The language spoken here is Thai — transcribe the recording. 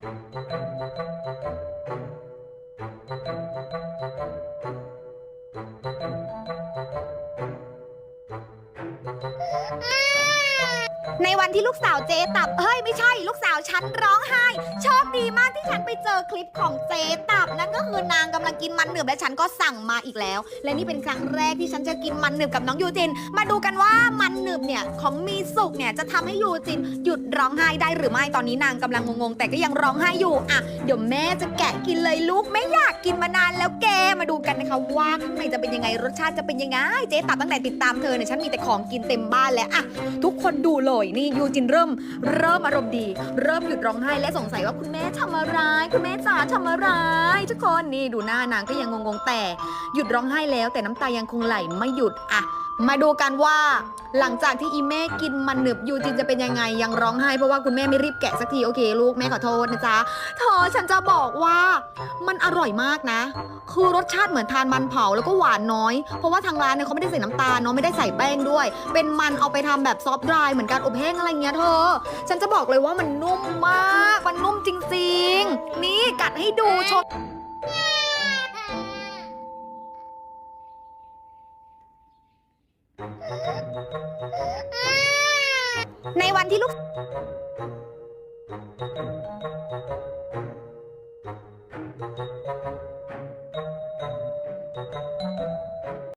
ในวันที่ลูกสาวเจตับเฮ้ย ไม่ใช่ ลูกสาวฉันร้องไห้ โชคดีมาก ที่ฉันไปเจอคลิปของเจตับนั่นก็คือนางกำลังกินมันหนึบและฉันก็สั่งมาอีกแล้ว และนี่เป็นครั้งแรกที่ฉันจะกินมันหนึบกับน้องยูจิน มาดูกันว่ามันหนึบเนี่ยของมีสุกเนี่ยจะทำให้ยูจิน หยุดร้องไห้ได้หรือไม่ตอนนี้นางกำลังงงๆแต่ก็ยังร้องไห้อยู่อะเดี๋ยวแม่จะแกะกินเลยลูกไม่อยากกินมานาน มาดูกันนะคะว่าข้างในจะเป็นยังไงรสชาติจะเป็นยังไง เจ๊ตับตั้งแต่ติดตามเธอเนี่ยฉันมีแต่ของกินเต็มบ้านแล้วอะทุกคนดูเลยนี่ยูจินเริ่ม เริ่มอารมณ์ดี เริ่มหยุดร้องไห้และสงสัยว่าคุณแม่ทำอะไรคุณแม่จ๋าทำอะไรทุกคนนี่ดูหน้านางก็ยังงงๆแต่หยุดร้องไห้แล้ว แต่น้ำตายังคงไหลไม่หยุดอะมาดูกันว่า หลังจากที่อีแม่กินมันหนึบยูจินจะเป็นยังไงยังร้องไห้เพราะว่าคุณแม่ไม่รีบแกะสักทีโอเคลูกแม่ขอโทษนะจ๊ะเธอฉันจะบอกว่ามันอร่อยมากนะ คือรสชาติเหมือนทานมันเผาแล้วก็หวานน้อย เพราะว่าทางร้านเนี่ยเขาไม่ได้ใส่น้ำตาลเนาะไม่ได้ใส่แป้งด้วย เป็นมันเอาไปทำแบบซอฟต์ดรายเหมือนการอบแห้งอะไรเงี้ยเธอ ฉันจะบอกเลยว่ามันนุ่มมาก มันนุ่มจริงๆ นี่กัดให้ดูชมในวันที่ลูก